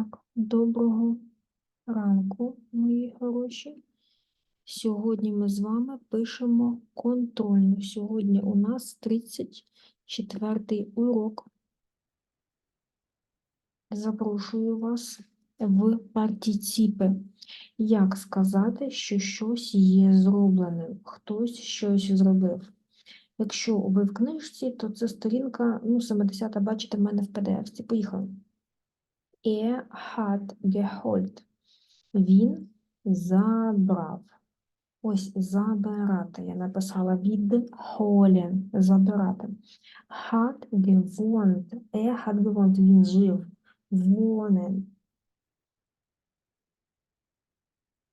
Так, доброго ранку, мої хороші. Сьогодні ми з вами пишемо контрольну. Сьогодні у нас 34 урок. Запрошую вас в партиципи. Як сказати, що щось є зробленим, хтось щось зробив. Якщо ви в книжці, то це сторінка, ну, 70 бачите, в мене в PDF. Поїхали. Er hat geholt. Він забрав. Ось забирати. Я написала від holen. Забирати. Hat gewohnt. Er hat gewohnt. Він жив. Wohnen.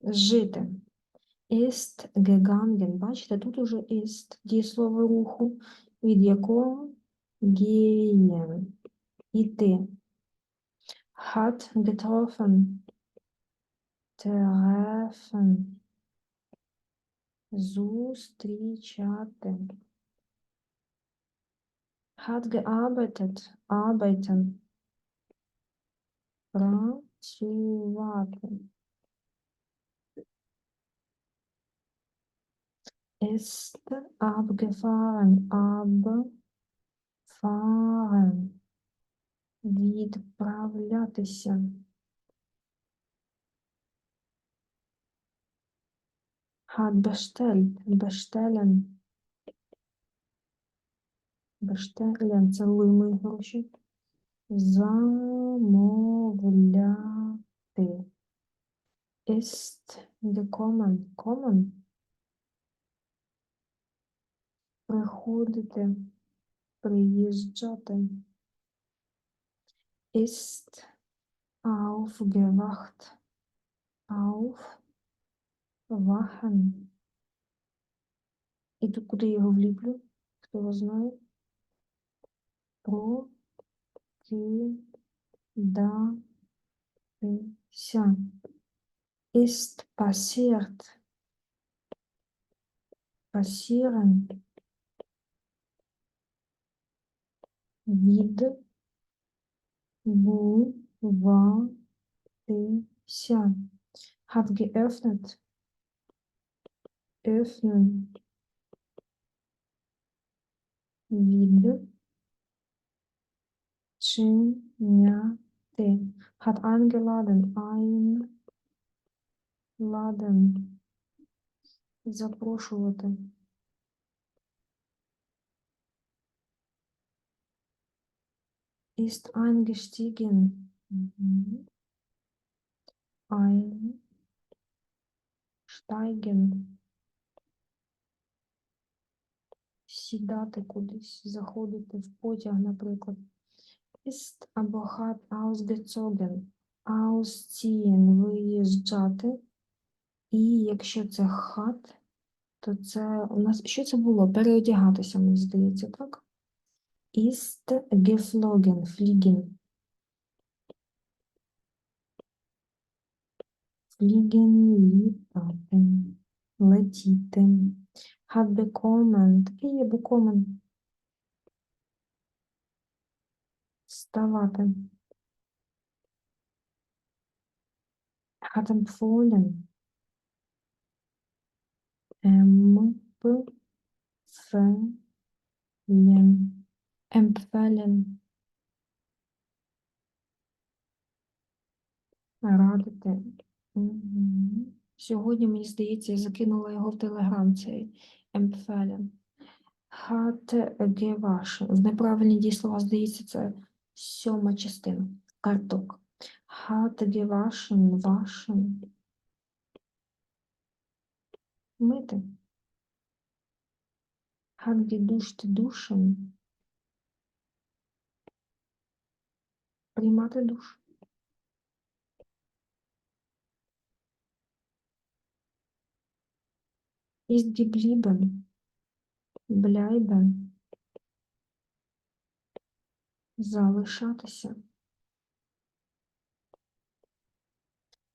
Жити. Ist gegangen. Бачите, тут уже ist дієслово руху, від якого gehen. Іти. Hat getroffen. Treffen. Зустрічати. Hat gearbeitet. Arbeiten. Працювати. Ist abgefahren. Abfahren. Відправлятися. Hat bestellt. Bestellen. Bestellen. Це мої гроші. Замовляти. Ist gekommen. Kommen. Приходити. Приїжджати. Ist aufgewacht. Aufwachen. І тут куди я його вліплю? Хто його знає? Прокидатися. Ist passiert. Passieren. Відбуватися. Hat geöffnet. Öffnen. Відчиняти. Hat eingeladen. Einladen. Запрошувати. Ist eingestiegen. Mhm. Einsteigen. Сідати кудись, заходити в потяг, наприклад. Ist або hat ausgezogen. Ausziehen – виїжджати. І якщо це hat, то це у нас, що це було? Переодягатися, мені здається, так? Ist geflogen, fliegen. Fliegen, літати, летіти. Hat bekommen, таке є bekommen. Ставати. Hat empfohlen. Empfehlen. Empfehlen. Радити. Сьогодні, мені здається, я закинула його в Телеграм, цей Empfehlen. Hat gewaschen. В неправильні дієслова, здається, це сьома частина. Карток. Hat gewaschen. Waschen. Мити. Hat geduscht. Duschen. Приймати душ. Ist geblieben. Bleiben. Залишатися.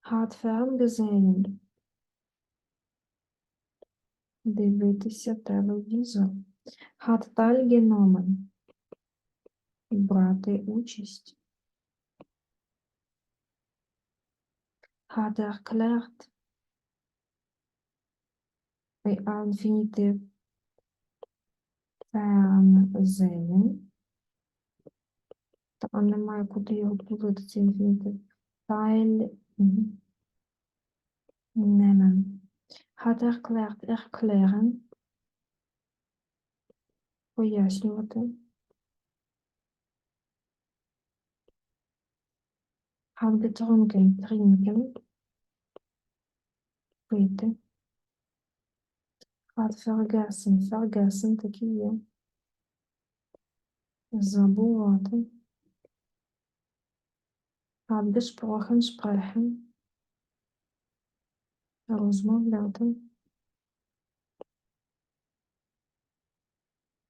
Hat. Дивитися телевізор. Hat teilgenommen. Брати участь. Hat erklärt. Bei Infinitiv Fernsehen. Там немає куди його тулити, цей інфінітив. Teil mhm. nehmen. Hat erklärt, erklären. Пояснювати. Getrunken, trinken. Пити. Hat vergessen, vergessen, такі є. Забувати. Hat gesprochen, sprechen. Розмовляти.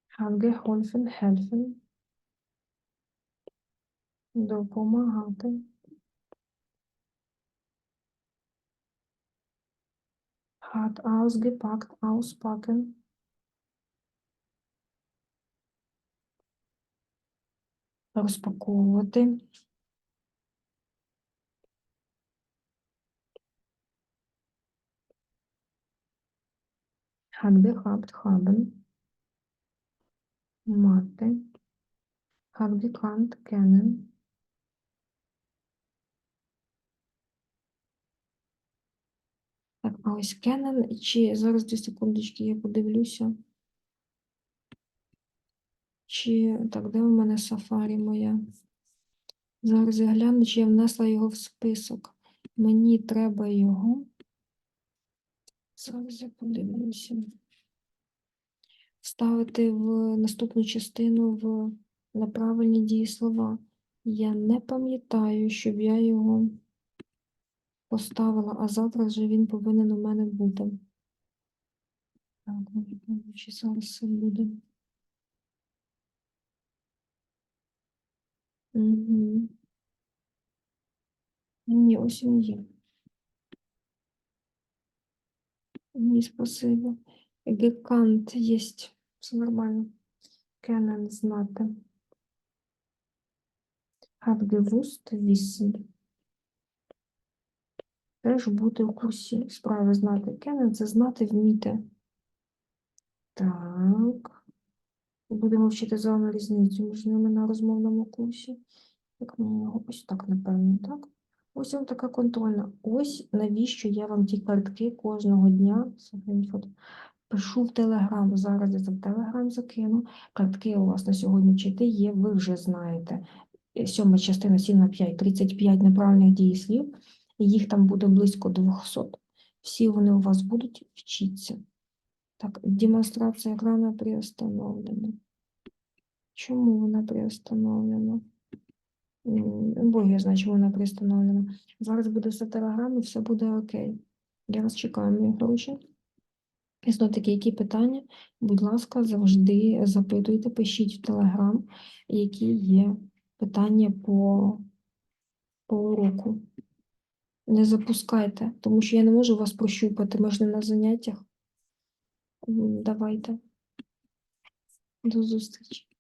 Hat geholfen, helfen. Допомагати. Hat ausgepackt, auspacken. Розпаковувати. Hat gehabt, haben. Мати. Hat gekannt, kennen. Так, а ось kennen, чи зараз дві секундочки, я подивлюся. Чи так, де у мене сафарі моя? Зараз я гляну, чи я внесла його в список. Мені треба його. Зараз я подивлюся. Вставити в наступну частину в неправильні дієслова. Я не пам'ятаю, щоб я його поставила, а завтра вже він повинен у мене бути. Так, ну, чи зараз це буде. Угу. Ні, ось він є. Ні, спасибо. Гекант є. Все нормально. Kennen, знати. Gewusst, wissen. Теж бути в курсі справи знати. Kennen – це знати, вміти. Так. Будемо вчити з вами різницю між ними на розмовному курсі. Як мені його ось так, напевно, так? Ось вам така контрольна. Ось навіщо я вам ті картки кожного дня пишу в Телеграм. Зараз я це в Телеграм закину. Картки у вас на сьогодні чити є, ви вже знаєте. Сьома частина 7 на 5, 35 неправильних дієслів. І Їх там буде близько 200. Всі вони у вас будуть вчитися. Так, демонстрація екрану приостановлена. Чому вона приостановлена? Бог я знаю, чому вона приостановлена. Зараз буде все в телеграмі, все буде окей. Я вас чекаю, мої хороші. І знову таки, які питання, будь ласка, завжди запитуйте, пишіть в телеграм, які є питання по, по уроку. Не запускайте, тому що я не можу вас прощупати, не на заняттях. Давайте. До зустрічі.